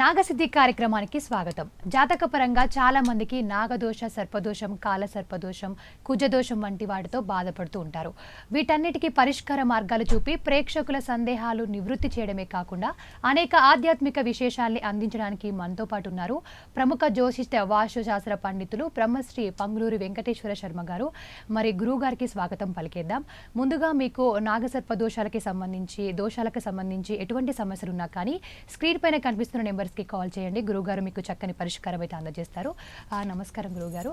నాగసిద్ధి కార్యక్రమానికి స్వాగతం. జాతకపరంగా చాలా మందికి నాగదోష సర్పదోషం కాల సర్పదోషం కుజదోషం వంటి వాటితో బాధపడుతూ ఉంటారు. వీటన్నిటికీ పరిష్కార మార్గాలు చూపి ప్రేక్షకుల సందేహాలు నివృత్తి చేయడమే కాకుండా అనేక ఆధ్యాత్మిక విశేషాల్ని అందించడానికి మనతో పాటు ఉన్నారు ప్రముఖ జ్యోతిష్ట వాస్తుశాస్త్ర పండితులు బ్రహ్మశ్రీ పంగులూరి వెంకటేశ్వర శర్మ గారు. మరి గురువు గారికి స్వాగతం పలికేద్దాం. ముందుగా మీకు నాగసర్ప దోషాలకి సంబంధించి దోషాలకు సంబంధించి ఎటువంటి సమస్యలు ఉన్నా కానీ స్క్రీన్ పైన కనిపిస్తున్న నెంబర్ నెంబర్స్కి కాల్ చేయండి. గురువుగారు మీకు చక్కని పరిష్కారం అయితే అందజేస్తారు. ఆ, నమస్కారం గురువుగారు.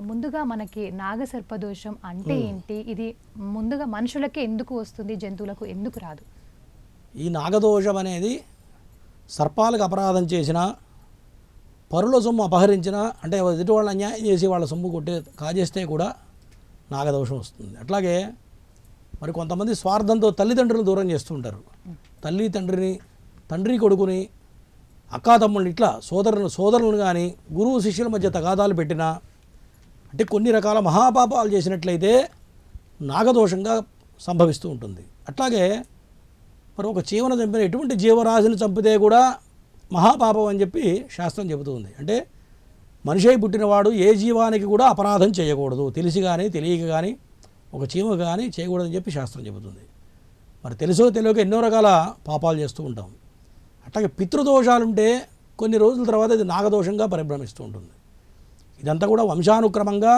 ముందుగా మనకి నాగసర్ప దోషం అంటే ఏంటి? ఇది ముందుగా మనుషులకి ఎందుకు వస్తుంది? జంతువులకు ఎందుకు రాదు? ఈ నాగదోషం అనేది సర్పాలకు అపరాధం చేసిన పరుల సొమ్ము అపహరించిన అంటే ఎదుటి వాళ్ళు అన్యాయం చేసి వాళ్ళ సొమ్ము కొట్టే కాజేస్తే కూడా నాగదోషం వస్తుంది. అట్లాగే మరి కొంతమంది స్వార్థంతో తల్లిదండ్రులు దూరం చేస్తూ ఉంటారు. తల్లి తండ్రిని తండ్రి కొడుకుని అక్కాతమ్ముళ్ళు ఇట్లా సోదరులు సోదరులను కానీ గురువు శిష్యుల మధ్య తగాదాలు పెట్టినా అంటే కొన్ని రకాల మహాపాపాలు చేసినట్లయితే నాగదోషంగా సంభవిస్తూ ఉంటుంది. అట్లాగే మరి ఒక జీవన చంపిన ఎటువంటి జీవరాశిని చంపితే కూడా మహాపాపం అని చెప్పి శాస్త్రం చెబుతుంది అంటే మనిషి అయి పుట్టినవాడు ఏ జీవానికి కూడా అపరాధం చేయకూడదు. తెలిసి కానీ తెలియక కానీ ఒక చీమ కానీ చేయకూడదని చెప్పి శాస్త్రం చెబుతుంది. మరి తెలుసో తెలియక ఎన్నో రకాల పాపాలు చేస్తూ ఉంటాం. అట్లాగే పితృదోషాలుంటే కొన్ని రోజుల తర్వాత ఇది నాగదోషంగా పరిభ్రమిస్తూ ఉంటుంది. ఇదంతా కూడా వంశానుక్రమంగా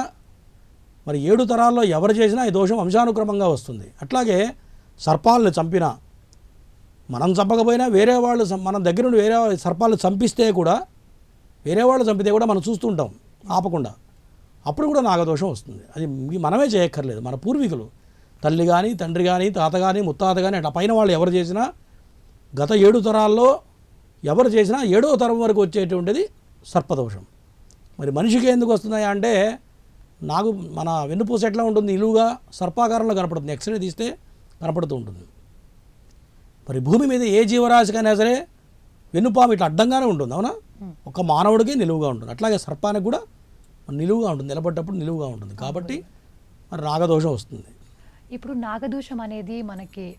మరి ఏడు తరాల్లో ఎవరు చేసినా ఈ దోషం వంశానుక్రమంగా వస్తుంది. అట్లాగే సర్పాలను చంపినా మనం చంపకపోయినా వేరే వాళ్ళు మన దగ్గర నుండి వేరే సర్పాలను చంపిస్తే కూడా వేరే వాళ్ళు చంపితే కూడా మనం చూస్తుంటాం ఆపకుండా. అప్పుడు కూడా నాగదోషం వస్తుంది. అది మనమే చేయక్కర్లేదు. మన పూర్వీకులు తల్లి కానీ తండ్రి కానీ తాత కానీ ముత్తాత కానీ అట్లా పైన వాళ్ళు ఎవరు చేసినా గత ఏడు తరాల్లో ఎవరు చేసినా ఏడో తరం వరకు వచ్చేటువంటిది సర్పదోషం. మరి మనిషికి ఎందుకు వస్తున్నాయా అంటే నాకు మన వెన్నుపూస ఎట్లా ఉంటుంది? నిలువుగా సర్పాకారంలో కనపడుతుంది. ఎక్స్రే తీస్తే కనపడుతూ ఉంటుంది. మరి భూమి మీద ఏ జీవరాశికైనా సరే వెన్నుపాము ఇట్లా అడ్డంగానే ఉంటుంది. అవునా? ఒక మానవుడికి నిలువుగా ఉంటుంది. అట్లాగే సర్పానికి కూడా నిలువుగా ఉంటుంది. నిలబడ్డప్పుడు నిలువుగా ఉంటుంది. కాబట్టి మరి నాగదోషం వస్తుంది. ఇప్పుడు నాగదోషం అనేది మనకి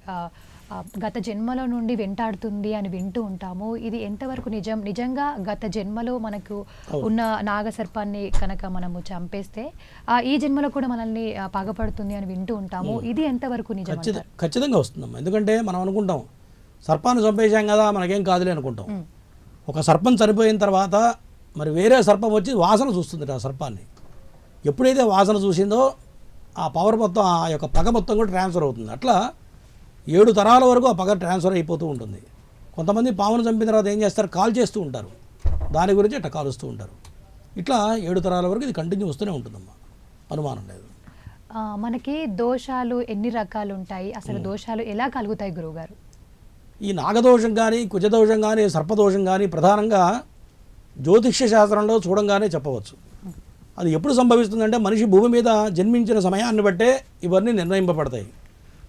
గత జన్మలో నుండి వెంటాడుతుంది అని వింటూ ఉంటాము. ఇది ఎంతవరకు నిజం? నిజంగా గత జన్మలో మనకు ఉన్న నాగసర్పాన్ని కనుక మనము చంపేస్తే ఆ, ఈ జన్మలో కూడా మనల్ని పగపడుతుంది అని వింటూ ఉంటాము. ఇది ఎంతవరకు నిజం? ఖచ్చితంగా వస్తుందమ్మా. ఎందుకంటే మనం అనుకుంటాం సర్పాన్ని చంపేశాం కదా మనకేం కాదులే అనుకుంటాం. ఒక సర్పం చనిపోయిన తర్వాత మరి వేరే సర్పం వచ్చి వాసన చూస్తుంది ఆ సర్పాన్ని. ఎప్పుడైతే వాసన చూసిందో ఆ పవర్ మొత్తం ఆ యొక్క పగ మొత్తం కూడా ట్రాన్స్ఫర్ అవుతుంది. అట్లా ఏడు తరాల వరకు ఆ పగ ట్రాన్స్ఫర్ అయిపోతూ ఉంటుంది. కొంతమంది పామును చంపిన తర్వాత ఏం చేస్తారు? కాల్ చేస్తూ ఉంటారు. దాని గురించి అట్లా కాలుస్తూ ఉంటారు. ఇట్లా ఏడు తరాల వరకు ఇది కంటిన్యూ వస్తూనే ఉంటుందమ్మా. అనుమానం లేదు. మనకి దోషాలు ఎన్ని రకాలు ఉంటాయి? అసలు దోషాలు ఎలా కలుగుతాయి గురువుగారు? ఈ నాగదోషం కానీ కుజదోషం కానీ సర్పదోషం కానీ ప్రధానంగా జ్యోతిష్య శాస్త్రంలో చూడంగానే చెప్పవచ్చు. అది ఎప్పుడు సంభవిస్తుందంటే మనిషి భూమి మీద జన్మించిన సమయాన్ని బట్టే ఇవన్నీ నిర్ణయింపబడతాయి.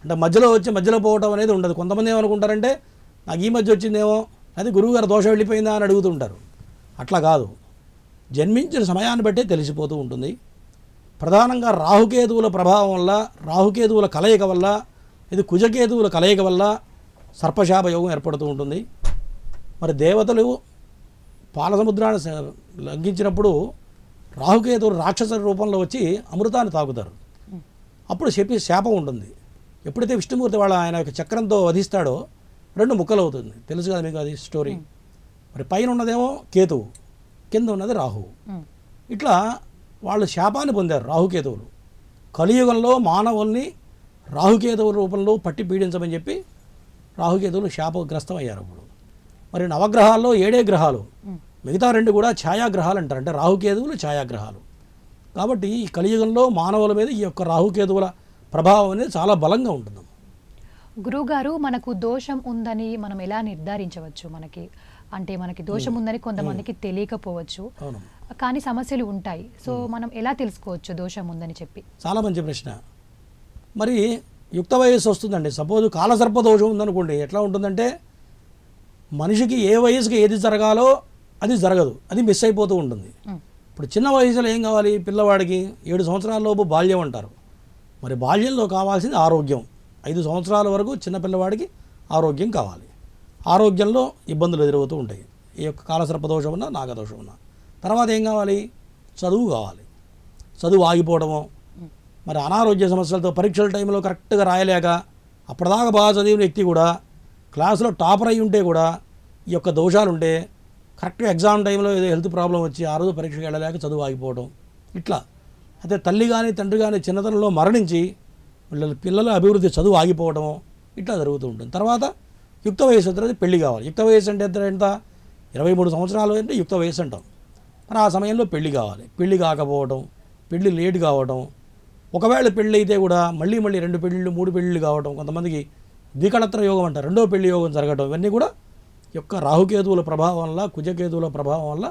అంటే మధ్యలో వచ్చి మధ్యలో పోవటం అనేది ఉండదు. కొంతమంది ఏమనుకుంటారంటే నాకు ఈ మధ్య వచ్చిందేమో అది గురువుగారు దోషం వెళ్ళిపోయిందా అని అడుగుతుంటారు. అట్లా కాదు. జన్మించిన సమయాన్ని బట్టే తెలిసిపోతూ ఉంటుంది. ప్రధానంగా రాహుకేతువుల ప్రభావం వల్ల రాహుకేతువుల కలయిక వల్ల ఇది కుజకేతువుల కలయిక వల్ల సర్పశాప యోగం ఏర్పడుతూ ఉంటుంది. మరి దేవతలు పాలసముద్రాన్ని లంఘించినప్పుడు రాహుకేతువులు రాక్షస రూపంలో వచ్చి అమృతాన్ని తాగుతారు. అప్పుడు చెప్పి శాపం ఉంటుంది. ఎప్పుడైతే విష్ణుమూర్తి వాళ్ళ ఆయన చక్రంతో వధిస్తాడో రెండు ముక్కలు అవుతుంది తెలుసు కదా మీకు అది స్టోరీ మరి పైన ఉన్నదేమో కేతువు కింద ఉన్నది రాహువు ఇట్లా వాళ్ళు శాపాన్ని పొందారు రాహుకేతువులు కలియుగంలో మానవుల్ని రాహుకేతువుల రూపంలో పట్టి పీడించమని చెప్పి రాహుకేతువులు శాపగ్రస్తం అయ్యారు అప్పుడు. మరి నవగ్రహాల్లో ఏడే గ్రహాలు. మిగతా రెండు కూడా ఛాయాగ్రహాలు అంటారు. అంటే రాహుకేతువులు ఛాయాగ్రహాలు. కాబట్టి ఈ కలియుగంలో మానవుల మీద ఈ యొక్క రాహుకేతువుల ప్రభావం అనేది చాలా బలంగా ఉంటుంది గురువుగారు మనకు దోషం ఉందని మనం ఎలా నిర్ధారించవచ్చు? మనకి అంటే మనకి దోషం ఉందని కొంతమందికి తెలియకపోవచ్చు. కానీ సమస్యలు ఉంటాయి. సో మనం ఎలా తెలుసుకోవచ్చు దోషం ఉందని చెప్పి? చాలా మంచి ప్రశ్న. మరి యుక్త వయస్సు వస్తుందండి. సపోజ్ కాలసర్ప దోషం ఉందనుకోండి ఎట్లా ఉంటుందంటే మనిషికి ఏ వయసుకి ఏది జరగాలో అది జరగదు. అది మిస్ అయిపోతూ ఉంటుంది. ఇప్పుడు చిన్న వయసులో ఏం కావాలి? పిల్లవాడికి ఏడు సంవత్సరాల లోపు బాల్యం అంటారు. మరి బాల్యంలో కావాల్సింది ఆరోగ్యం. ఐదు సంవత్సరాల వరకు చిన్నపిల్లవాడికి ఆరోగ్యం కావాలి. ఆరోగ్యంలో ఇబ్బందులు ఎదురవుతూ ఉంటాయి. ఈ యొక్క కాలసర్ప దోషం ఉన్నా నాగదోషం ఉన్నా. తర్వాత ఏం కావాలి? చదువు కావాలి. చదువు ఆగిపోవడము. మరి అనారోగ్య సమస్యలతో పరీక్షల టైంలో కరెక్ట్గా రాయలేక అప్పటిదాకా బాగా చదివిన వ్యక్తి కూడా క్లాసులో టాపర్ అయి ఉంటే కూడా ఈ యొక్క దోషాలు ఉంటే కరెక్ట్గా ఎగ్జామ్ టైంలో ఏదో హెల్త్ ప్రాబ్లం వచ్చి ఆ రోజు పరీక్షకి వెళ్ళలేక చదువు ఆగిపోవడం. ఇట్లా అయితే తల్లి కానీ తండ్రి కానీ చిన్నతనంలో మరణించి వీళ్ళ పిల్లల అభివృద్ధి చదువు ఆగిపోవడం ఇట్లా జరుగుతూ ఉంటుంది. తర్వాత యుక్త వయసు వచ్చినది పెళ్ళి కావాలి. యుక్త వయసు అంటే ఎంత? ఎంత? ఇరవై మూడు సంవత్సరాలు అంటే యుక్త వయసు అంటాం. మరి ఆ సమయంలో పెళ్ళి కావాలి. పెళ్ళి కాకపోవడం పెళ్ళి లేట్ కావడం ఒకవేళ పెళ్ళి అయితే కూడా మళ్ళీ మళ్ళీ రెండు పెళ్ళిళ్ళు మూడు పెళ్ళిళ్ళు కావడం కొంతమందికి ద్వికళత్ర యోగం అంటారు. రెండో పెళ్ళి యోగం జరగడం ఇవన్నీ కూడా యొక్క రాహుకేతువుల ప్రభావం వల్ల కుజకేతువుల ప్రభావం వల్ల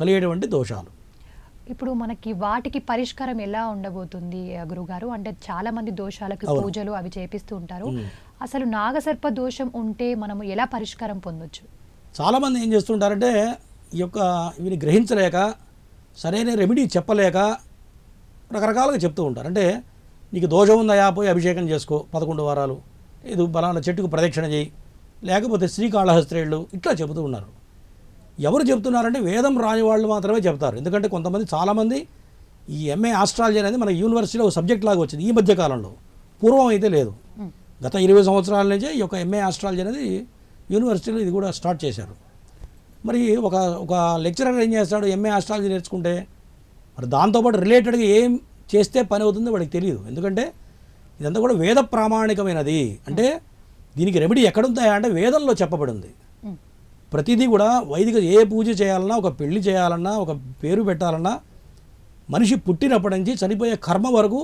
కలిగేటువంటి దోషాలు. ఇప్పుడు మనకి వాటికి పరిష్కారం ఎలా ఉండబోతుంది గురుగారు? అంటే చాలా మంది దోషాలకు. పూజలు అవి చేపిస్తూ ఉంటారు. అసలు నాగసర్ప దోషం ఉంటే మనము ఎలా పరిష్కారం పొందొచ్చు? చాలామంది ఏం చేస్తుంటారంటే ఈ యొక్క ఇవిని గ్రహించలేక సరైన రెమెడీ చెప్పలేక రకరకాలుగా చెప్తూ ఉంటారు. అంటే నీకు దోషం ఉందయా పోయి అభిషేకం చేసుకో పదకొండు వారాలు. ఇది బలానా చెట్టుకు ప్రదక్షిణ చేయి. లేకపోతే శ్రీకాళహస్త్రేళ్ళు ఇట్లా చెబుతూ ఉన్నారు. ఎవరు చెప్తున్నారంటే వేదం రాని వాళ్ళు మాత్రమే చెప్తారు. ఎందుకంటే కొంతమంది చాలామంది ఈ ఎంఏ ఆస్ట్రాలజీ అనేది మన యూనివర్సిటీలో ఒక సబ్జెక్ట్ లాగా వచ్చింది ఈ మధ్య కాలంలో. పూర్వం అయితే లేదు. గత ఇరవై సంవత్సరాల నుంచే ఈ యొక్క ఎంఏ ఆస్ట్రాలజీ అనేది యూనివర్సిటీలో ఇది కూడా స్టార్ట్ చేశారు. మరి ఒక ఒక లెక్చరర్ ఏం చేస్తాడు? ఎంఏ ఆస్ట్రాలజీ నేర్చుకుంటే మరి దాంతోపాటు రిలేటెడ్గా ఏం చేస్తే పని అవుతుందో వాడికి తెలియదు ఎందుకంటే ఇదంతా కూడా వేద ప్రామాణికమైనది. అంటే దీనికి రెమెడీ ఎక్కడుంటాయా అంటే వేదంలో చెప్పబడింది. ప్రతిదీ కూడా వైదిక ఏ పూజ చేయాలన్నా ఒక పెళ్ళి చేయాలన్నా ఒక పేరు పెట్టాలన్నా మనిషి పుట్టినప్పటి నుంచి చనిపోయే కర్మ వరకు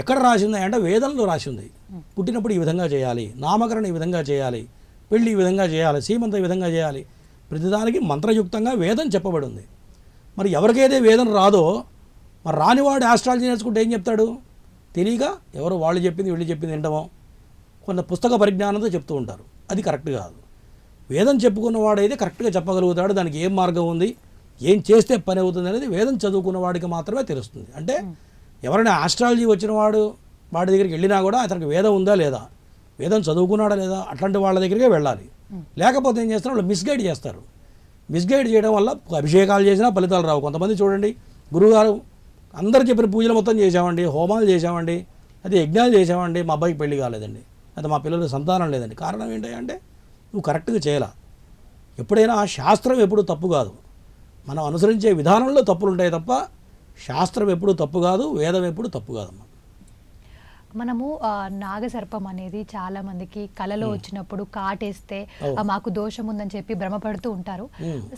ఎక్కడ రాసింది అంటే వేదంలో రాసి ఉంది పుట్టినప్పుడు ఈ విధంగా చేయాలి నామకరణ ఈ విధంగా చేయాలి పెళ్ళి ఈ విధంగా చేయాలి సీమంత ఈ విధంగా చేయాలి. ప్రతిదానికి మంత్రయుక్తంగా వేదం చెప్పబడి ఉంది మరి ఎవరికైతే వేదం రాదో మరి రానివాడు ఆస్ట్రాలజీ నేర్చుకుంటే ఏం చెప్తాడు? తెలియక ఎవరు వాళ్ళు చెప్పింది వీళ్ళు చెప్పింది వింటమో కొంత పుస్తక పరిజ్ఞానంతో చెప్తూ ఉంటారు. అది కరెక్ట్ కాదు. వేదం చెప్పుకున్న వాడైతే కరెక్ట్గా చెప్పగలుగుతాడు దానికి ఏం మార్గం ఉంది ఏం చేస్తే పని అవుతుంది అనేది వేదం చదువుకున్న వాడికి మాత్రమే తెలుస్తుంది. అంటే ఎవరైనా ఆస్ట్రాలజీ వచ్చిన వాడు వాడి దగ్గరికి వెళ్ళినా కూడా అతనికి వేదం ఉందా లేదా వేదం చదువుకున్నాడా లేదా అట్లాంటి వాళ్ళ దగ్గరికే వెళ్ళాలి. లేకపోతే ఏం చేస్తారు వాళ్ళు మిస్గైడ్ చేస్తారు. మిస్గైడ్ చేయడం వల్ల అభిషేకాలు చేసినా ఫలితాలు రావు. కొంతమంది చూడండి గురువుగారు అందరు చెప్పిన పూజలు మొత్తం చేసామండి హోమాలు చేసామండి అది యజ్ఞాలు చేసామండి మా అబ్బాయికి పెళ్ళి కాలేదండి. అది మా పిల్లలకు సంతానం లేదండి. కారణం ఏంటంటే నువ్వు కరెక్ట్గా చేయాల? ఎప్పుడైనా శాస్త్రం ఎప్పుడు తప్పు కాదు. మనం అనుసరించే విధానంలో తప్పులు ఉంటాయి తప్ప శాస్త్రం ఎప్పుడు తప్పు కాదు వేదం ఎప్పుడు తప్పు కాదమ్మా. మనము ఆ, నాగసర్పం అనేది చాలా మందికి కలలో వచ్చినప్పుడు కాటేస్తే మాకు దోషం ఉందని చెప్పి భ్రమపడుతూ ఉంటారు.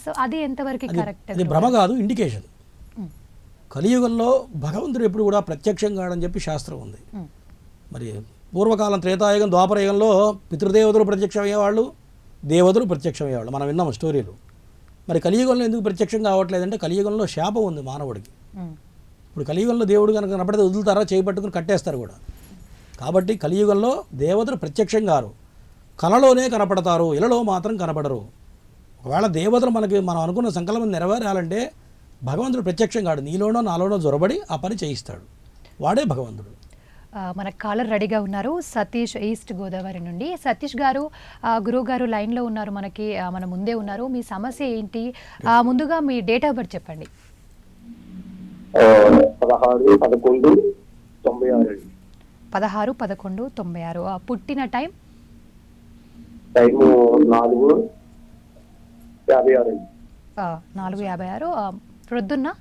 సో అది ఎంతవరకు కరెక్ట్ అది భ్రమ కాదు ఇండికేషన్. కలియుగంలో భగవంతుడు ఎప్పుడు కూడా ప్రత్యక్షం కాడని చెప్పి శాస్త్రం ఉంది. మరి పూర్వకాలం త్రేతాయుగం ద్వాపరయుగంలో పితృదేవతలు ప్రత్యక్షమయ్యేవాళ్ళు దేవతలు ప్రత్యక్షమయ్యేవాళ్ళు మనం విన్నాం స్టోరీలు. మరి కలియుగంలో ఎందుకు ప్రత్యక్షం కావట్లేదంటే కలియుగంలో శాపం ఉంది మానవుడికి. ఇప్పుడు కలియుగంలో దేవుడు కనుక కనపడితే వదులుతారా చేపట్టుకుని కట్టేస్తారు కూడా. కాబట్టి కలియుగంలో దేవతలు ప్రత్యక్షం గారు కలలోనే కనపడతారు ఇలలో మాత్రం కనపడరు. ఒకవేళ దేవతలు మనకి మనం అనుకున్న సంకల్పం నెరవేరాలంటే భగవంతుడు ప్రత్యక్షం కాడు. నీలోనో నాలోనో జొరబడి ఆ పని చేయిస్తాడు. వాడే భగవంతుడు. మన కాలర్ రెడీగా ఉన్నారు. సతీష్ ఈస్ట్ గోదావరి నుండి. సతీష్ గారు గురువు గారు లైన్లో ఉన్నారు మనకి మన ముందే ఉన్నారు. మీ సమస్య ఏంటి? ముందుగా మీ డేట్ ఆఫ్ బర్త్ చెప్పండి. పదహారు పదకొండు తొంభై ఆరు. అండి పదహారు పదకొండు తొంభై ఆరు. ఆ, పుట్టిన టైం? నాలుగు యాభై ఆరు. నాలుగు యాభై ప్రొద్దున్న?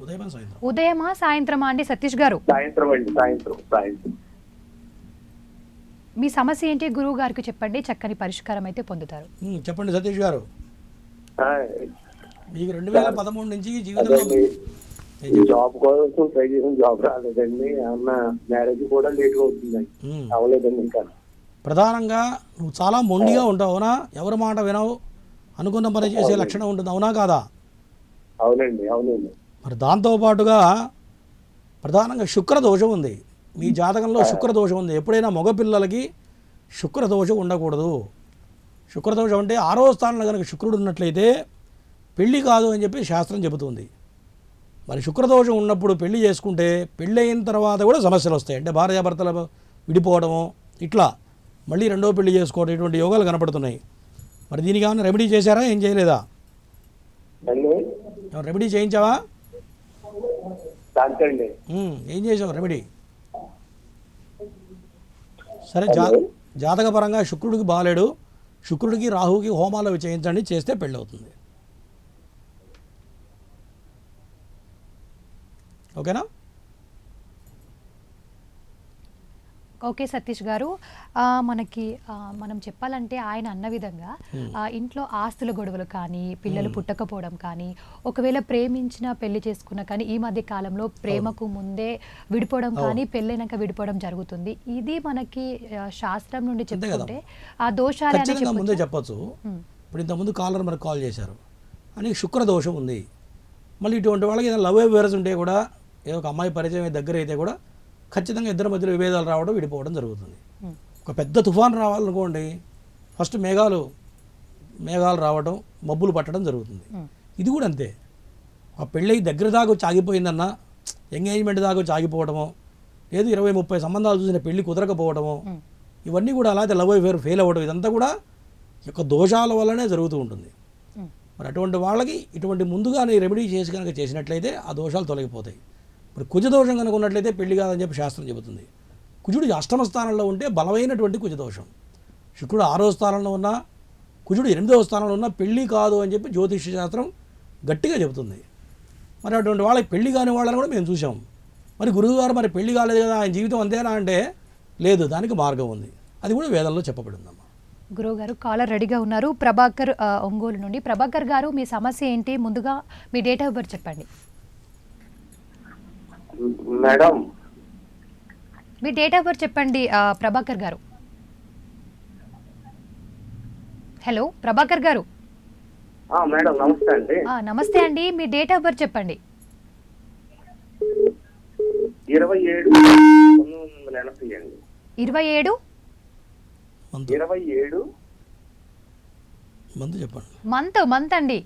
ఉదయమా సాయంత్రమా అండి సతీష్ గారు? సాయంత్రం అండి సాయంత్రం సాయంత్రం. మీ సమస్య ఏంటి? గురువు గారికి చెప్పండి చక్కని పరిష్కారం అయితే పొందుతారు. చెప్పండి సతీష్ గారు. మీకు రెండు వేల పదమూడు నుంచి జీవితంలో జాబ్ కోసం ట్రై చేసిన జాబ్ రాలేదండి. అన్న మ్యారేజ్ కూడా లేట్గా అవుతుందండి. ఉమ్. అవ్వలేదండి ఇంకా. ప్రధానంగా నువ్వు చాలా మొండిగా ఉంటావు అవునా? ఎవరి మాట వినవు. అనుకున్న పని చేసే లక్షణం ఉంటుంది అవునా కాదా? అవునండి అవునండి. మరి దాంతోపాటుగా ప్రధానంగా శుక్ర దోషం ఉంది. మీ జాతకంలో శుక్ర దోషం ఉంది. ఎప్పుడైనా మగపిల్లలకి శుక్ర దోషం ఉండకూడదు. శుక్ర దోషం అంటే ఆరో స్థానంలో కనుక శుక్రుడు ఉన్నట్లయితే పెళ్ళి కాదు అని చెప్పి శాస్త్రం చెబుతుంది. మరి శుక్రదోషం ఉన్నప్పుడు పెళ్ళి చేసుకుంటే పెళ్ళి అయిన తర్వాత కూడా సమస్యలు వస్తాయి. అంటే భార్యాభర్తల విడిపోవడము ఇట్లా మళ్ళీ రెండో పెళ్ళి చేసుకోవడం ఇటువంటి యోగాలు కనపడుతున్నాయి. మరి దీనికి ఏమైనా రెమెడీ చేశారా? ఏం చేయలేదా? రెమెడీ చేయించావా? అండి ఏం చేసావు? రెమెడీ. సరే జాతకపరంగా శుక్రుడికి బాలేడు. శుక్రుడికి రాహుకి హోమాలు చేయించండి చేస్తే పెళ్ళి అవుతుంది ఓకేనా? ఓకే సతీష్ గారు. ఆ, మనకి మనం చెప్పాలంటే ఆయన అన్న విధంగా ఆ, ఇంట్లో ఆస్తుల గొడవలు కానీ పిల్లలు పుట్టకపోవడం కానీ ఒకవేళ ప్రేమించిన పెళ్ళి చేసుకున్న కానీ ఈ మధ్య కాలంలో ప్రేమకు ముందే విడిపోవడం కానీ పెళ్ళైనాక విడిపోవడం జరుగుతుంది. ఇది మనకి శాస్త్రం నుండి. చెప్పుకుంటే ఆ దోషాలే అని ఖచ్చితంగా ముందే చెప్పొచ్చా? ఉమ్, ఇప్పుడు ఇంతకుముందు కాలర్ మనకు కాల్ చేశారు. అని శుక్ర దోషం ఉంది. మళ్ళీ ఇటువంటి వాళ్ళకి ఏదైనా లవ్ అఫేర్స్ ఉంటే కూడా ఏదో ఒక అమ్మాయి పరిచయం దగ్గర అయితే కూడా ఖచ్చితంగా ఇద్దరి మధ్యలో విభేదాలు రావడం విడిపోవడం జరుగుతుంది. ఒక పెద్ద తుఫాన్ రావాలనుకోండి ఫస్ట్ మేఘాలు మేఘాలు రావడం మబ్బులు పట్టడం జరుగుతుంది. ఇది కూడా అంతే. ఆ పెళ్ళి దగ్గర దాకా వచ్చి ఆగిపోయిందన్న ఎంగేజ్మెంట్ దాకా వచ్చి ఆగిపోవడమో లేదు ఇరవై ముప్పై సంబంధాలు చూసిన పెళ్ళి కుదరకపోవడమో ఇవన్నీ కూడా అలాగే లవ్ అఫేర్ ఫెయిల్ అవ్వడం ఇదంతా కూడా యొక్క దోషాల వల్లనే జరుగుతూ ఉంటుంది. మరి అటువంటి వాళ్ళకి ఇటువంటి ముందుగానే రెమెడీ చేసి కనుక చేసినట్లయితే ఆ దోషాలు తొలగిపోతాయి. ఇప్పుడు కుజ దోషం కనుక ఉన్నట్లయితే పెళ్ళి కాదని చెప్పి శాస్త్రం చెబుతుంది. కుజుడు అష్టమ స్థానంలో ఉంటే బలమైనటువంటి కుజ దోషం శుక్రుడు ఆరో స్థానంలో ఉన్నా కుజుడు ఎనిమిదవ స్థానంలో ఉన్నా పెళ్ళి కాదు అని చెప్పి జ్యోతిష శాస్త్రం గట్టిగా చెబుతుంది. మరి అటువంటి వాళ్ళకి పెళ్ళి కాని వాళ్ళని కూడా మేము చూసాం మరి గురువుగారు మరి పెళ్ళి కాలేదు కదా ఆయన జీవితం అంతేనా అంటే లేదు దానికి మార్గం ఉంది. అది కూడా వేదంలో చెప్పబడిందమ్మా. గురువు గారు కాలర్ రెడీగా ఉన్నారు. ప్రభాకర్ ఒంగోలు నుండి. ప్రభాకర్ గారు మీ సమస్య ఏంటి? ముందుగా మీ డేట్ ఆఫ్ బర్త్ చెప్పండి. మేడం. మీ డేట్ ఆఫ్ బర్త్ చెప్పండి ప్రభాకర్ గారు. హలో ప్రభాకర్ గారు. ఆ, మేడం నమస్తే అండి. ఆ, నమస్తే అండి మీ డేట్ ఆఫ్ బర్త్ చెప్పండి. ఇరవై ఏడు అండి. ఇరవై ఏడు? మంత్. ఇరవై ఏడు? మంత్ చెప్పండి. మంత్ మంత్ అండి.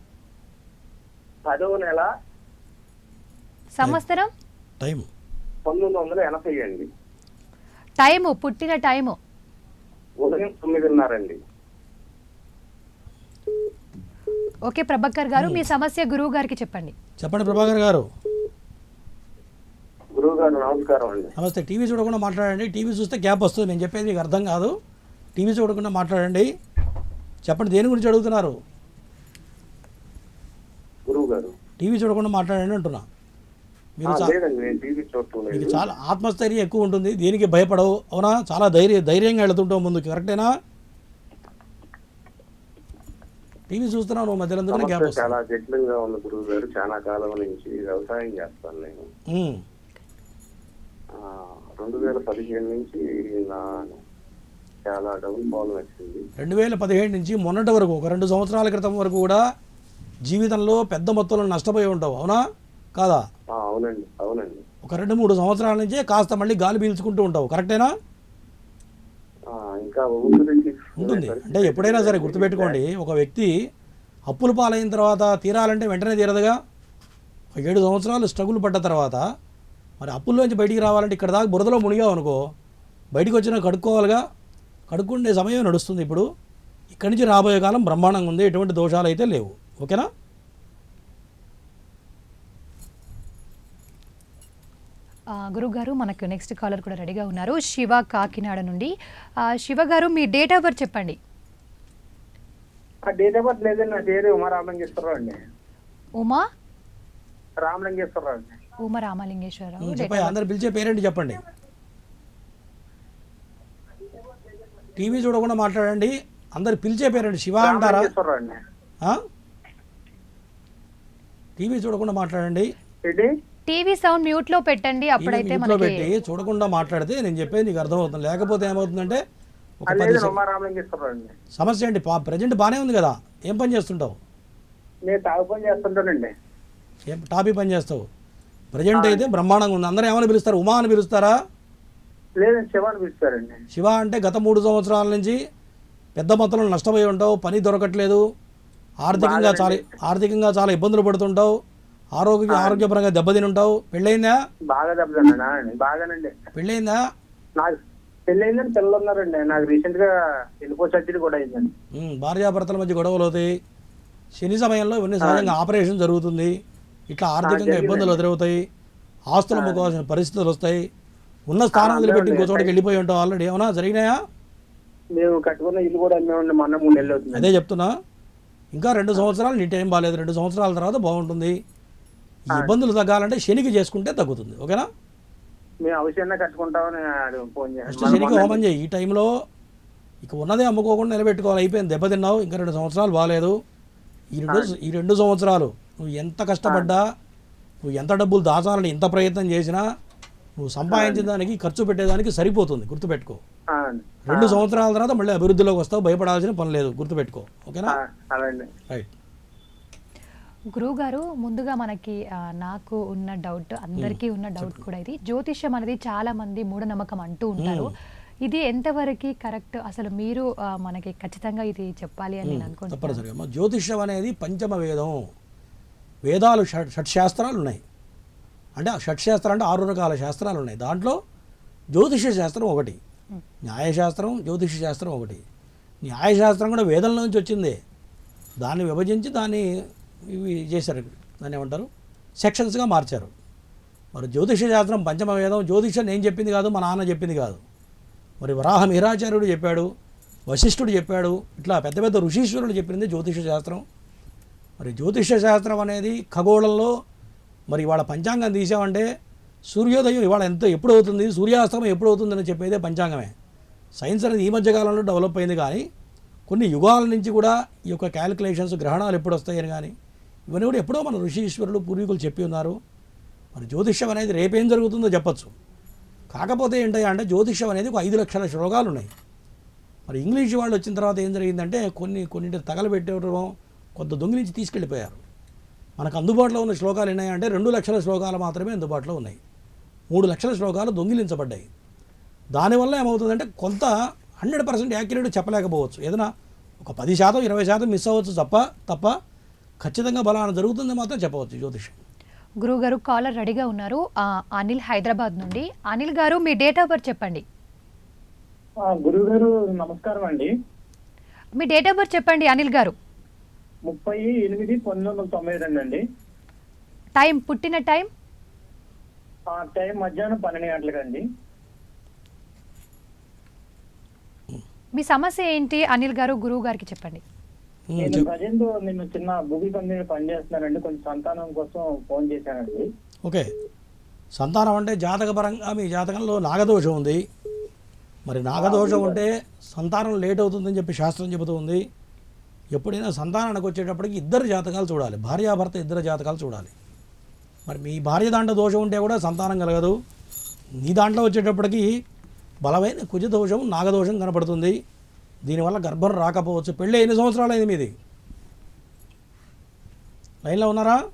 పదవ నెల. సంవత్సరం? టైం పంతొమ్మిది వందల ఎనభై అండి. టైము పుట్టిన టైము. ఉదయం తొమ్మిదిన్నర అండి ఓకే ప్రభాకర్ గారు మీ సమస్య గురువు గారికి చెప్పండి. చెప్పండి ప్రభాకర్ గారు. గురువు గారు నమస్కారం అండి. నమస్తే టీవీ చూడకుండా మాట్లాడండి. టీవీ చూస్తే గ్యాప్ వస్తుంది. నేను చెప్పేది మీకు అర్థం కాదు. టీవీ చూడకుండా మాట్లాడండి. చెప్పండి దేని గురించి అడుగుతున్నారు? గురువు గారు. టీవీ చూడకుండా మాట్లాడండి అంటున్నా. మీకు చాలా ఆత్మస్థైర్యం ఎక్కువ ఉంటుంది. దేనికి భయపడవు. అవునా? చాలా ధైర్య ధైర్యంగా వెళుతుంటావు ముందుకు కరెక్టేనా? టీవీ చూస్తున్నావు నువ్వు మధ్యలో గ్యాప్ చాలా జటిలంగా గురువు గారు చాలా కాలం నుంచి వ్యవసాయం చేస్తాను నేను. రెండు వేల పదిహేను నుంచి నా చాలా డౌన్ ఫాల్ వచ్చింది. రెండు వేల పదిహేడు నుంచి మొన్నటి వరకు ఒక రెండు సంవత్సరాల క్రితం వరకు కూడా జీవితంలో పెద్ద మొత్తంలో నష్టపోయి ఉంటావు. అవునా? కాదా? అవునండి అవునండి. ఒక రెండు మూడు సంవత్సరాల నుంచే కాస్త మళ్ళీ గాలి పీల్చుకుంటూ ఉంటావు. కరెక్టేనా? ఇంకా ఉంటుంది. అంటే ఎప్పుడైనా సరే గుర్తుపెట్టుకోండి ఒక వ్యక్తి అప్పుల పాలైన తర్వాత తీరాలంటే వెంటనే తీరదుగా? ఒక ఏడు సంవత్సరాలు స్ట్రగుల్ పడ్డ తర్వాత మరి అప్పుల్లోంచి బయటికి రావాలంటే ఇక్కడ దాకా బురదలో మునిగావు అనుకో బయటికి వచ్చినా కడుక్కోవాలిగా? కడుక్కుండే సమయం నడుస్తుంది ఇప్పుడు. ఇక్కడి నుంచి రాబోయే కాలం బ్రహ్మాండంగా ఉంది. ఎటువంటి దోషాలు అయితే లేవు. ఓకేనా? ఆ, గురువు గారు మనకు నెక్స్ట్ కాలర్ కూడా రెడీగా ఉన్నారు. శివ కాకినాడ నుండి. ఆ, శివ గారు మీ డేట్ ఆఫ్ బర్త్ చెప్పండి. డేట్ ఆఫ్ బర్త్ లేదండి నా పేరు ఉమా రామలింగేశ్వరరావు అండి. ఉమా? రామలింగేశ్వరరావు అండి. ఉమా రామలింగేశ్వరరావు. అందరు పిలిచే పేరెంట్ చెప్పండి? టీవీ చూడకుండా మాట్లాడండి అందరు పిలిచే పేరెంట్? శివ అంటారా? టీవీ చూడకుండా మాట్లాడండి. ఏంటి? టీవీ సౌండ్ మ్యూట్లో పెట్టండి అప్పుడైతే మనకి పెట్టి చూడకుండా మాట్లాడితే నేను చెప్పేది నీకు అర్థమవుతుంది. లేకపోతే ఏమవుతుందంటే ఒక పది సమస్య ఏంటి? ప్రజెంట్ బాగానే ఉంది కదా. ఏం పని చేస్తుంటావు? నేను తాగు పని చేస్తుంటానండి. ఏం టాపీ పని చేస్తావు? ప్రజెంట్ అయితే బ్రహ్మాండంగా ఉంది. అందరూ ఏమని పిలుస్తారు? ఉమా అని పిలుస్తారా? లేదండి శివాన్ని పిలుస్తారండి. శివ అంటే గత మూడు సంవత్సరాల నుంచి పెద్ద మొత్తంలో నష్టపోయి ఉంటావు పని దొరకట్లేదు ఆర్థికంగా చాలా ఆర్థికంగా చాలా ఇబ్బందులు పడుతుంటావు. ఆరోగ్య ఆరోగ్యపరంగా దెబ్బతిని ఉంటావు పెళ్ళయిందా? బాగా దెబ్బతిన్నానా బాగానండి. పెళ్ళయిందా? నాకు అయిందండి పిల్లలు ఉన్నారండి. నాకు రీసెంట్గా వెళ్ళిపో సర్జరీ కూడా అయిందండి. భార్యాభర్తల మధ్య గొడవలు అవుతాయి. శని సమయంలో ఇవన్నీ సహజంగా ఆపరేషన్ జరుగుతుంది. ఇట్లా ఆర్థికంగా. ఇబ్బందులు ఎదురవుతాయి. ఆస్తులు అమ్ముకోవాల్సిన పరిస్థితులు వస్తాయి. ఉన్న స్థానం వదిలిపెట్టి ఇంకో చోటకి వెళ్ళిపోయి ఉంటావు ఆల్రెడీ. ఏమన్నా జరిగినాయా? మేము కట్టుకున్న ఇల్లు కూడా అమ్మేమండి మొన్న మూడు నెలలు అవుతుంది. అదే చెప్తున్నా. ఇంకా రెండు సంవత్సరాలు నీ టైం బాగాలేదు రెండు సంవత్సరాల తర్వాత బాగుంటుంది. ఇబ్బందులు తగ్గాలంటే శనికి చేసుకుంటే తగ్గుతుంది ఓకేనా? శనికి హోమం చేయి. ఈ టైంలో ఇక ఉన్నదే అమ్ముకోకుండా నిలబెట్టుకోవాలి అయిపోయింది. దెబ్బతిన్నావు ఇంకా రెండు సంవత్సరాలు బాగాలేదు ఈ రెండు ఈ రెండు సంవత్సరాలు నువ్వు ఎంత కష్టపడ్డా నువ్వు ఎంత డబ్బులు దాచాలని ఎంత ప్రయత్నం చేసినా నువ్వు సంపాదించిన దానికి ఖర్చు పెట్టేదానికి సరిపోతుంది గుర్తుపెట్టుకో. రెండు సంవత్సరాల తర్వాత మళ్ళీ అభివృద్ధిలోకి వస్తావు భయపడాల్సిన పని లేదు గుర్తుపెట్టుకో ఓకేనా? రైట్. గురువు గారు ముందుగా మనకి నాకు ఉన్న డౌట్ అందరికీ ఉన్న డౌట్ కూడా ఇది. జ్యోతిష్యం అనేది చాలా మంది మూఢనమ్మకం అంటూ ఉంటారు. ఇది ఎంతవరకు కరెక్ట్? అసలు మీరు మనకి ఖచ్చితంగా ఇది చెప్పాలి అని నేను అనుకుంటున్నాను. జ్యోతిష్యం అనేది పంచమ వేదం. వేదాలు షట్ షట్శాస్త్రాలు ఉన్నాయి. అంటే షట్శాస్త్రాలు అంటే ఆరు రకాల శాస్త్రాలు ఉన్నాయి. దాంట్లో జ్యోతిష శాస్త్రం ఒకటి. న్యాయశాస్త్రం జ్యోతిష శాస్త్రం ఒకటి. న్యాయశాస్త్రం కూడా వేదంలో నుంచి వచ్చిందే. దాన్ని విభజించి దాన్ని ఇవి చేశారు. దాన్ని ఏమంటారు? సెక్షన్స్గా మార్చారు. మరి జ్యోతిష శాస్త్రం పంచమ వేదం జ్యోతిషం నేను చెప్పింది కాదు మా నాన్న చెప్పింది కాదు. మరి వరాహ మిహిరాచార్యుడు చెప్పాడు వశిష్ఠుడు చెప్పాడు ఇట్లా పెద్ద పెద్ద ఋషీశ్వరుడు చెప్పింది జ్యోతిష శాస్త్రం. మరి జ్యోతిష శాస్త్రం అనేది ఖగోళంలో మరి ఇవాళ పంచాంగం తీసామంటే సూర్యోదయం ఇవాళ ఎంత ఎప్పుడు అవుతుంది సూర్యాస్తమయం ఎప్పుడు అవుతుందని చెప్పేదే పంచాంగమే. సైన్స్ అనేది ఈ మధ్యకాలంలో డెవలప్ అయింది కానీ కొన్ని యుగాల నుంచి కూడా ఈ యొక్క క్యాలిక్యులేషన్స్ గ్రహణాలు ఎప్పుడు వస్తాయని కానీ ఇవన్నీ కూడా ఎప్పుడో మన ఋషీశ్వరులు పూర్వీకులు చెప్పి ఉన్నారు. మరి జ్యోతిష్యం అనేది రేపేం జరుగుతుందో చెప్పచ్చు. కాకపోతే ఏంటయ్యా అంటే జ్యోతిష్యం అనేది ఒక ఐదు లక్షల శ్లోకాలు ఉన్నాయి. మరి ఇంగ్లీష్ వాళ్ళు వచ్చిన తర్వాత ఏం జరిగిందంటే కొన్ని కొన్నింటి తగలబెట్టడం కొంత దొంగిలించి తీసుకెళ్ళిపోయారు. మనకు అందుబాటులో ఉన్న శ్లోకాలు ఉన్నాయంటే రెండు లక్షల శ్లోకాలు మాత్రమే అందుబాటులో ఉన్నాయి. మూడు లక్షల శ్లోకాలు దొంగిలించబడ్డాయి. దానివల్ల ఏమవుతుందంటే కొంత హండ్రెడ్ పర్సెంట్ యాక్యురేట్ చెప్పలేకపోవచ్చు. ఏదైనా ఒక పది శాతం ఇరవై శాతం మిస్ అవ్వచ్చు తప్ప తప్ప ఖచ్చితంగా బలాన జరుగుతుంది మాత్రం చెప్పవచ్చు జ్యోతిషం. గురువు గారు కాలర్ రెడీగా ఉన్నారు. ఆ, అనిల్ హైదరాబాద్ నుండి. అనిల్ గారు మీ డేట్ ఆఫ్ బర్త్ చెప్పండి. గురువు గారు నమస్కారం అండి. మీ డేట్ ఆఫ్ బర్త్ చెప్పండి అనిల్ గారు. ముప్పై ఎనిమిది పంతొమ్మిది వందల తొంభై రెండు అండి. టైం పుట్టిన టైం? ఆ టైం మధ్యాహ్నం పన్నెండు గంటలకండి. మీ సమస్య ఏంటి? అనిల్ గారు గురువు గారికి చెప్పండి. నేను ప్రజెంట్ నేను చిన్న బుగి కంపెనీ పనిచేస్తున్నానండి కొంచెం సంతానం కోసం ఫోన్ చేశానండి. ఓకే. సంతానం అంటే జాతకపరంగా మీ జాతకంలో నాగదోషం ఉంది. మరి నాగదోషం ఉంటే సంతానం లేట్ అవుతుందని చెప్పి శాస్త్రం చెబుతూ ఉంది. ఎప్పుడైనా సంతానానికి వచ్చేటప్పటికి ఇద్దరు జాతకాలు చూడాలి. భార్యాభర్త ఇద్దరు జాతకాలు చూడాలి. మరి మీ భార్య దాంట్లో దోషం ఉంటే కూడా సంతానం కలగదు. నీ దాంట్లో వచ్చేటప్పటికి బలమైన కుజ దోషం నాగదోషం కనపడుతుంది. దీనివల్ల గర్భం రాకపోవచ్చు. పెళ్ళి ఎన్ని సంవత్సరాలు అయింది మీది? లైన్లో ఉన్నారా?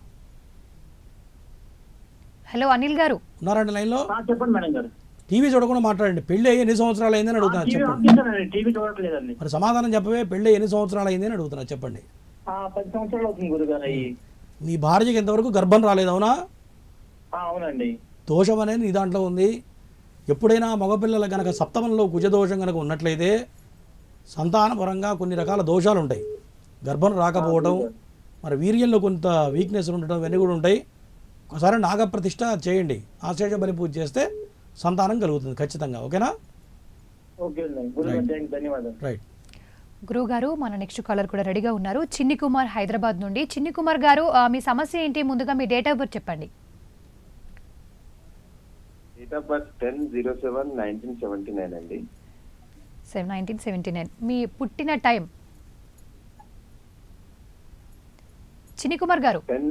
హలో అనిల్ గారు. ఉన్నారండి లైన్లో? చెప్పండి మేడం గారు. టీవీ చూడకుండా మాట్లాడండి. పెళ్ళి అయ్యి ఎన్ని సంవత్సరాలు అయిందని అడుగుతున్నా టీవీ ఆఫ్ చెప్పండి. చేశానండి టీవీ చూడట్లేదండి. మరి సమాధానం చెప్పవే. పెళ్ళి ఎన్ని సంవత్సరాలు అయింది అని అడుగుతున్నా చెప్పండి. ఆ, పది సంవత్సరాలు అవుతుంది గురుగారు అయ్యి. మీ భార్యకి ఇంతవరకు గర్భం రాలేదు అవునా? ఆ, అవునండి. దోషం అనేది నీ దాంట్లో ఉంది. ఎప్పుడైనా మగపిల్లల గనక సప్తమంలో కుజదోషం కనుక ఉన్నట్లయితే సంతానపరంగా కొన్ని రకాల దోషాలు ఉంటాయి గర్భం రాకపోవడం మరి వీర్యంలో కొంత వీక్నెస్ ఉండటం ఇవన్నీ కూడా ఉంటాయి. ఒకసారి నాగప్రతిష్ఠ చేయండి. ఆశేష బలి పూజ చేస్తే సంతానం కలుగుతుంది ఖచ్చితంగా. ఓకేనా? రైట్ గురువు గారు మన నెక్స్ట్ కాలర్ కూడా రెడీగా ఉన్నారు. చిన్ని కుమార్ హైదరాబాద్ నుండి. చిన్ని కుమార్ గారు ఆ, మీ సమస్య ఏంటి? ముందుగా మీ డేట్ ఆఫ్ బర్త్ చెప్పండి. Date of birth ten zero seven nineteen seventy nine అండి. సెవెన్ నైన్టీన్ సెవెంటీ నైన్ మీ పుట్టిన time Chinni Kumar garu ten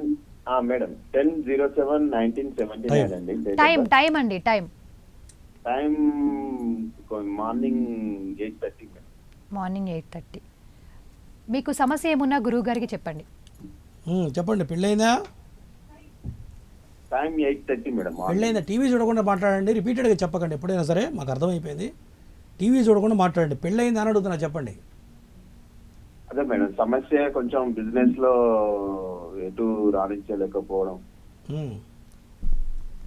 madam. Ten zero seven nineteen seventy nine అండి టైం టైం అండి time time morning eight thirty morning eight thirty మీకు సమస్య ఏమున్నా గురువు గారికి చెప్పండి. చెప్పండి. పెళ్ళైందా? Time eight thirty madam. పెళ్ళైందా? టీవీ చూడకుండా మాట్లాడండి. రిపీటెడ్గా చెప్పకండి. ఎప్పుడైనా సరే మాకు అర్థమైపోయింది. టీవీ చూడకుండా మాట్లాడండి. పెళ్ళైందా అని అడుగుతున్నా చెప్పండి. అదే మేడం సమస్య కొంచెం బిజినెస్లో ఎటు రాణించలేకపోవడం.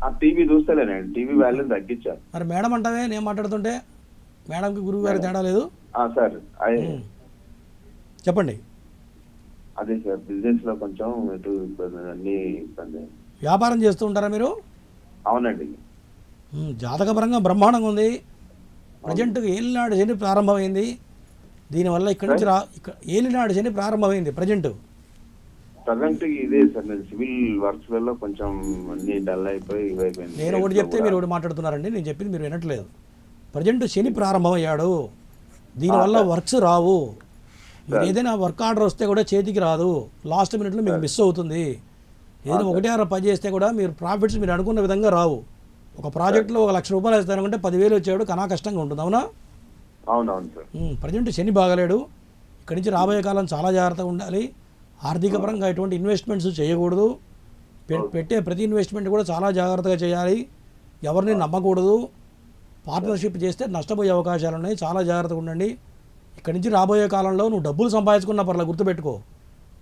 ఆ టీవీ చూస్తలేనండి టీవీ వాల్యూ తగ్గించాను మరి మేడం అంటావే నేను మాట్లాడుతుంటే? మేడంకి గురువు గారికి తేడా లేదు? సార్ చెప్పండి. అదే సార్ బిజినెస్లో కొంచెం ఇబ్బంది, అన్ని ఇబ్బంది. వ్యాపారం చేస్తూ ఉంటారా మీరు? అవునండి. జాతకపరంగా బ్రహ్మాండంగా ఉంది. ప్రజెంట్ ఏలినాడు శని ప్రారంభమైంది. దీనివల్ల ఇక్కడి నుంచి రా ఏలినాడు శని ప్రారంభమైంది ప్రజెంట్. ప్రజెంట్ ఇదే సార్ నేను సివిల్ వర్క్స్ కొంచెం అన్ని డల్ అయిపోయి ఇవైపోయింది. నేను ఒకటి చెప్తే మీరు ఒకటి మాట్లాడుతున్నారండి నేను చెప్పింది మీరు వినట్లేదు. ప్రజెంట్ శని ప్రారంభమయ్యాడు. దీనివల్ల వర్క్స్ రావు. మీరు ఏదైనా వర్క్ ఆర్డర్ వస్తే కూడా చేతికి రాదు. లాస్ట్ మినిట్లో మీకు మిస్ అవుతుంది. ఏదైనా ఒకటి ఆరు పని చేస్తే కూడా మీరు ప్రాఫిట్స్ మీరు అనుకున్న విధంగా రావు. ఒక ప్రాజెక్ట్లో ఒక లక్ష రూపాయలు వేస్తారనుకుంటే పదివేలు వచ్చాడు కనా కష్టంగా ఉంటుంది అవునా? అవునవును సార్. ప్రజెంట్ శని బాగలేడు. ఇక్కడి నుంచి రాబోయే కాలం చాలా జాగ్రత్తగా ఉండాలి. ఆర్థిక పరంగా ఎటువంటి ఇన్వెస్ట్మెంట్స్ చేయకూడదు. పె- పెట్టే ప్రతి ఇన్వెస్ట్మెంట్ కూడా చాలా జాగ్రత్తగా చేయాలి. ఎవరిని నమ్మకూడదు. పార్ట్నర్షిప్ చేస్తే నష్టపోయే అవకాశాలు ఉన్నాయి. చాలా జాగ్రత్తగా ఉండండి. ఇక్కడి నుంచి రాబోయే కాలంలో నువ్వు డబ్బులు సంపాదించుకున్న పర్లా గుర్తుపెట్టుకో.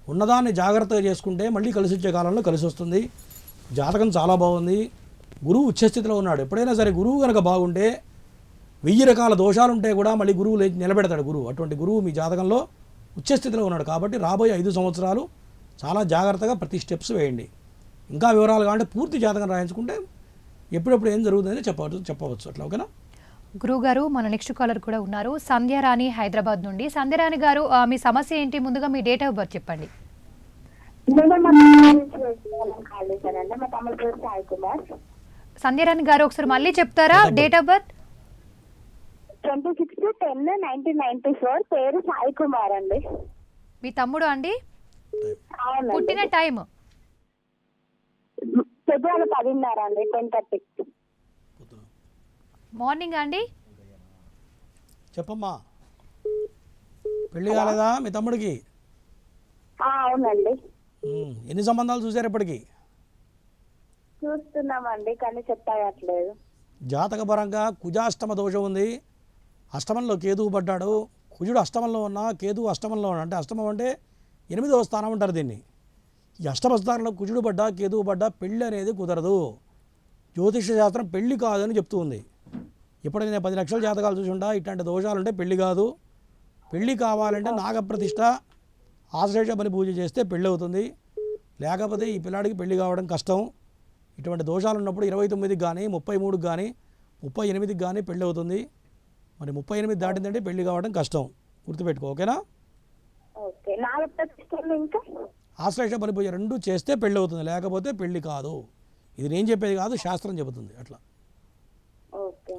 ఉన్నదాన్ని జాగ్రత్తగా చేసుకుంటే మళ్ళీ కలిసి వచ్చే కాలంలో కలిసి వస్తుంది. జాతకం చాలా బాగుంది. గురువు ఉచ్చస్థితిలో ఉన్నాడు. ఎప్పుడైనా సరే గురువు కనుక బాగుంటే వెయ్యి రకాల దోషాలు ఉంటే కూడా మళ్ళీ గురువు లేచి నిలబెడతాడు గురువు. అటువంటి గురువు మీ జాతకంలో ఉచ్చస్థితిలో ఉన్నాడు కాబట్టి రాబోయే ఐదు సంవత్సరాలు చాలా జాగ్రత్తగా ప్రతి స్టెప్స్ వేయండి. ఇంకా వివరాలు కావాలంటే పూర్తి జాతకం రాయించుకుంటే ఎప్పుడెప్పుడు ఏం జరుగుతుందని చెప్పవచ్చు చెప్పవచ్చు. అట్లా ఓకేనా? గురువు గారు మన నెక్స్ట్ కాలర్ కూడా ఉన్నారు. సంధ్యారాణి హైదరాబాద్ నుండి. సంధ్యారాణి గారు ఆ, మీ సమస్య ఏంటి? ముందుగా మీ డేట్ ఆఫ్ బర్త్ చెప్పండి. మా తమ్ముడు సాయి కుమార్. సంధ్యారాణి గారు ఒకసారి మళ్ళీ చెప్తారా? Date of birth twenty six ten nineteen ninety four. పేరు సాయి కుమార్ అండి. మీ తమ్ముడు అండి? పుట్టిన టైం ఫిబ్రవరి పదిన్నర అండి టెన్ థర్టీ. మార్నింగ్ అండి? చెప్పమ్మా. పెళ్ళి కాలేదా మీ తమ్ముడికి? అవునండి. ఎన్ని సంబంధాలు చూశారు ఇప్పటికి? చూస్తున్నామండి కానీ సెట్ జాతకపరంగా కుజాష్టమ దోషం ఉంది. అష్టమంలో కేతువు పడ్డాడు. కుజుడు అష్టమంలో ఉన్నా కేతువు అష్టమంలో ఉన్నా అంటే అష్టమం అంటే ఎనిమిదవ స్థానం అంటారు దీన్ని. ఈ అష్టమ స్థానంలో కుజుడు పడ్డా కేతువు పడ్డా పెళ్ళి అనేది కుదరదు. జ్యోతిష శాస్త్రం పెళ్ళి కాదని చెప్తూ ఉంది. ఇప్పటికి నేను పది లక్షల జాతకాలు చూసుంటా ఇట్లాంటి దోషాలు ఉంటే పెళ్ళి కాదు. పెళ్ళి కావాలంటే నాగప్రతిష్ట ఆశ్లేష పని పూజ చేస్తే పెళ్ళి అవుతుంది. లేకపోతే ఈ పిల్లాడికి పెళ్ళి కావడం కష్టం. ఇటువంటి దోషాలు ఉన్నప్పుడు ఇరవై తొమ్మిదికి కానీ ముప్పై మూడుకి కానీ ముప్పై ఎనిమిదికి కానీ పెళ్ళి అవుతుంది. మరి ముప్పై ఎనిమిది దాటిందంటే పెళ్ళి కావడం కష్టం. గుర్తుపెట్టుకో ఓకేనా? ఓకే. నాగప్రతిష్టలు ఇంకా? ఆశ్లేష బలి పూజ రెండు చేస్తే పెళ్ళి అవుతుంది. లేకపోతే పెళ్ళి కాదు. ఇది నేను చెప్పేది కాదు శాస్త్రం చెబుతుంది. అట్లా. ఓకే.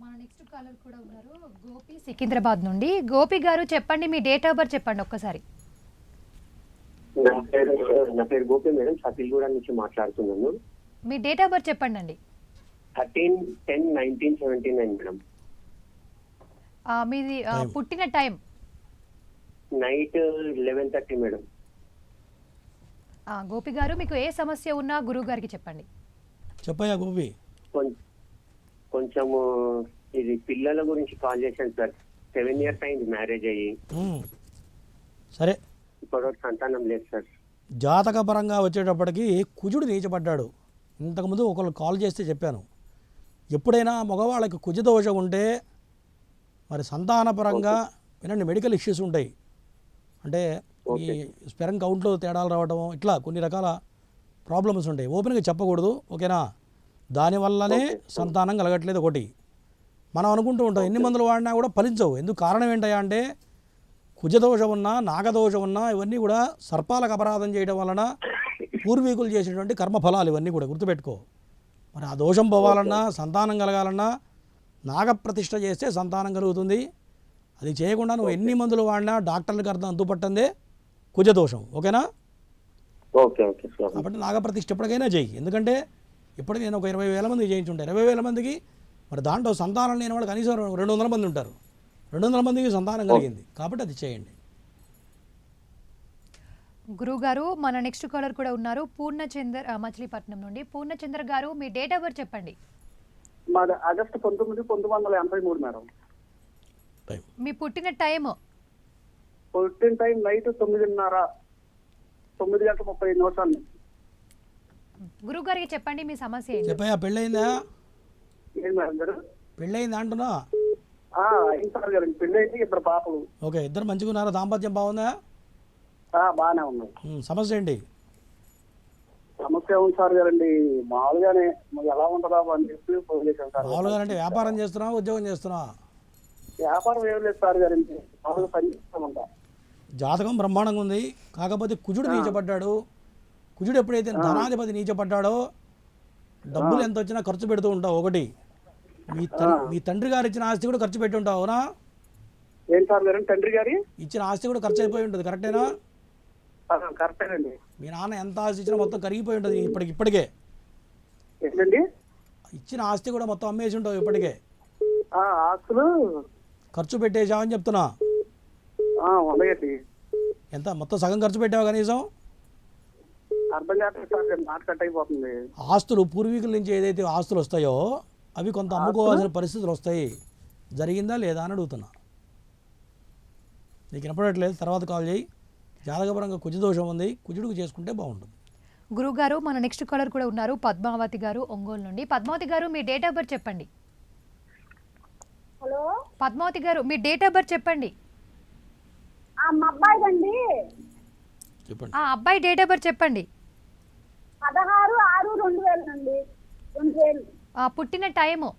మన నెక్స్ట్ కాలర్ కూడా ఉన్నారు. గోపి సికింద్రాబాద్ నుండి. గోపి గారు చెప్పండి మీ డేట్ ఆఫ్ బర్త్ చెప్పండి ఒక్కసారి. నా పేరు నా పేరు గోపి మేడం. సతీల్గూడ నుంచి మాట్లాడుతున్నాను. మీ డేట్ ఆఫ్ బర్త్ చెప్పండి అండి thirteen ten nineteen seventy nine madam. ఆ, మీది ఆ. పుట్టిన time. Night eleven thirty madam. ఆ, గోపి గారు మీకు ఏ సమస్య ఉన్నా గురువు గారికి చెప్పండి. చెప్పయ్యా గోపి. కొం- కొంచెము ఇది పిల్లల గురించి కాల్ చేశాను సార్. సెవెన్ ఇయర్స్ అయింది మ్యారేజ్ అయ్యి. ఉమ్. సరే. ఇప్పటివరకు సంతానం లేదు సార్. జాతకపరంగా వచ్చేటప్పటికి కుజుడు నీచపడ్డాడు. ఇంతకుముందు ఒకళ్ళు కాల్ చేస్తే చెప్పాను. ఎప్పుడైనా మగవాళ్ళకి కుజ దోషం ఉంటే మరి సంతానపరంగా వినండి మెడికల్ ఇష్యూస్ ఉంటాయి. అంటే ఈ స్పెరం కౌంట్లో తేడాలు రావడం ఇట్లా కొన్ని రకాల ప్రాబ్లమ్స్ ఉంటాయి. ఓపెన్గా చెప్పకూడదు ఓకేనా? దానివల్లనే సంతానం కలగట్లేదు ఒకటి. మనం అనుకుంటూ ఉంటాం ఎన్ని మందులు వాడినా కూడా ఫలించవు. ఎందుకు కారణం ఏంటయ్యా అంటే కుజదోషం ఉన్నా నాగదోషం ఉన్నా ఇవన్నీ కూడా సర్పాలకు అపరాధం చేయడం వలన పూర్వీకులు చేసినటువంటి కర్మఫలాలు ఇవన్నీ కూడా గుర్తుపెట్టుకో. మరి ఆ దోషం పోవాలన్నా సంతానం కలగాలన్నా నాగప్రతిష్ఠ చేస్తే సంతానం కలుగుతుంది. అది చేయకుండా నువ్వు ఎన్ని మందులు వాడినా డాక్టర్లకు అర్థం అంతుపట్టందే కుజదోషం. ఓకేనా? ఓకే ఓకే కాబట్టి నాగప్రతిష్ఠ ఎప్పటికైనా చేయి. ఎందుకంటే ఇప్పటికి నేను ఒక ఇరవై వేల మందికి చేయించుంటాను ఇరవై వేల మందికి మరి దాంట్లో సంతానం లేని వాళ్ళు కనీసం రెండు వందల మంది ఉంటారు. రెండు వందల మందికి సంతానం కలిగింది. కాబట్టి అది చేయండి. గురువు గారు మన నెక్స్ట్ కాలర్ కూడా ఉన్నారు. పూర్ణచందర్ మచిలీపట్నం నుండి. పూర్ణచంద్ర గారు మీ డేట్ ఆఫ్ బర్త్ చెప్పండి. మాది ఆగస్టు పంతొమ్మిది పంతొమ్మిది వందల ఎనభై మూడు మేడం. టైం. మీ పుట్టిన టైం పుట్టిన టైం నైట్ తొమ్మిదిన్నర తొమ్మిది గంటల ముప్పై నిమిషాలు గురువు గారికి చెప్పండి మీ సమస్య ఏంటి? చెప్పయ్యా గారు? పెళ్ళయింది అంటున్నా? అయింది గారు. పెళ్ళి అయితే ఇద్దరు పాపలు. ఓకే ఇద్దరు మంచిగా ఉన్నారా? దాంపత్యం బాగుందా? ఆ, బాగానే ఉన్నాయి సమస్య ఏంటి? సమస్య ఉంది సార్ గారండి? మామూలుగానే ఎలా ఉంటుందా అని చెప్పి ఫోన్ చేశాను సార్. మామూలుగా అంటే వ్యాపారం చేస్తున్నావా ఉద్యోగం చేస్తున్నావా? వ్యాపారం ఏం లేదు సార్ గారండి. మామూలుగా పని చేస్తామంట జాతకం బ్రహ్మాండంగా ఉంది. కాకపోతే కుజుడు నీచపడ్డాడు కుజుడు ఎప్పుడైతే ధనాధిపతి నీచపడ్డాడో డబ్బులు ఎంత వచ్చినా ఖర్చు పెడుతూ ఉంటావు ఒకటి. మీ మీ తండ్రి గారు ఇచ్చిన ఆస్తి కూడా ఖర్చు పెట్టి ఉంటావు అవునా? ఏం సార్ గారు తండ్రి గారి? ఇచ్చిన ఆస్తి కూడా ఖర్చు అయిపోయి ఉంటుంది కరెక్టేనా? కరెక్టేనండి. మీ నాన్న ఎంత ఆస్తి ఇచ్చినా మొత్తం కరిగిపోయి ఉంటుంది ఇప్పటికి ఇప్పటికే. ఏంటండి? ఇచ్చిన ఆస్తి కూడా మొత్తం అమ్మేసి ఉంటావు ఇప్పటికే. ఆస్తులు? ఖర్చు పెట్టేసావని చెప్తున్నా. ఎంత? మొత్తం సగం ఖర్చు పెట్టావు కనీసం? అర్థం మాట కట్ అయిపోతుంది. ఆస్తులు పూర్వీకుల నుంచి ఏదైతే ఆస్తులు వస్తాయో అవి కొంత అమ్ముకోవాల్సిన పరిస్థితులు వస్తాయి. జరిగిందా లేదా అని అడుగుతున్నా. నీకు వినపడట్లేదు తర్వాత కాల్ చేయి. జాతకపరంగా కుజదోషం ఉంది. కుజుడుకు చేసుకుంటే బాగుంటుంది. గురుగారు మన నెక్స్ట్ కాలర్ కూడా ఉన్నారు పద్మావతి గారు ఒంగోలు నుండి. పద్మావతి గారు మీ డేట్ ఆఫ్ బర్త్ చెప్పండి. హలో? పద్మావతి గారు మీ డేట్ ఆఫ్ బర్త్ చెప్పండి. ఆ, మా అబ్బాయి అండి చెప్పండి. ఆ అబ్బాయి డేట్ ఆఫ్ బర్త్ చెప్పండి. పదహారు ఆరు రెండు వేలు అండి రెండు వేలు. పుట్టిన టైము?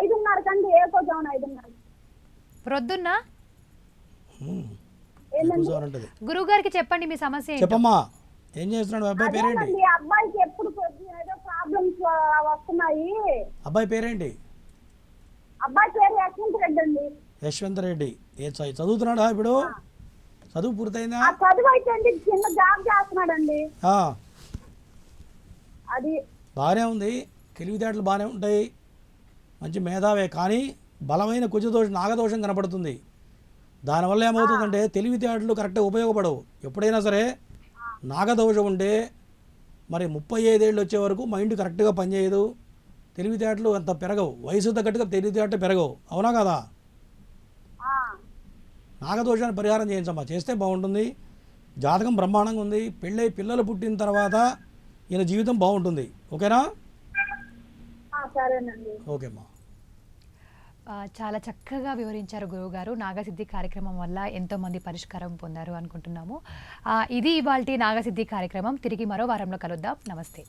ఐదున్నర కండి ఏ కొంచెం ఐదున్నర. ప్రొద్దున్న? ఉంటుంది. గురువుగారికి చెప్పండి మీ సమస్య ఏంటో. చెప్పమ్మా ఏం చేస్తున్నాడు? మీ అబ్బాయి పేరేంటి? అబ్బాయికి ఎప్పుడు కొద్ది- ఏదో ప్రాబ్లమ్స్ వస్తున్నాయి. అబ్బాయి పేరేంటి? అబ్బాయి పేరు యశ్వంత్ రెడ్డి అండి యశ్వంత్ రెడ్డి ఏ చదువుతున్నాడా ఇప్పుడు? చదువు పూర్తయిందా? ఆ చదువు అయితే అండి చిన్న జాబ్ చేస్తున్నాడండి. ఆ, అది. బాగానే ఉంది. తెలివితేటలు బాగానే ఉంటాయి. మంచి మేధావే. కానీ బలమైన కుజదోషం నాగదోషం కనపడుతుంది. దానివల్ల ఏమవుతుందంటే తెలివితేటలు కరెక్ట్గా ఉపయోగపడవు. ఎప్పుడైనా సరే నాగదోషం ఉంటే మరి ముప్పై ఐదేళ్ళు వచ్చే వరకు మైండ్ కరెక్ట్గా పనిచేయదు. తెలివితేటలు అంత పెరగవు. వయసు తగ్గట్టుగా తెలివితేటలు పెరగవు. అవునా కదా? నాగదోషాన్ని పరిహారం చేయించమ్మా చేస్తే బాగుంటుంది. జాతకం బ్రహ్మాండంగా ఉంది. పెళ్ళై పిల్లలు పుట్టిన తర్వాత ఈయన జీవితం బాగుంటుంది. ఓకేనా? సరేనండి ఓకేమ్మా ఆ, చాలా చక్కగా వివరించారు గురువుగారు. నాగసిద్ధి కార్యక్రమం వల్ల ఎంతో మంది పరిష్కారం పొందారు అనుకుంటున్నాము. ఆ, ఇది ఇవాల్టి నాగసిద్ధి కార్యక్రమం. తిరిగి మరో వారంలో కలుద్దాం. నమస్తే.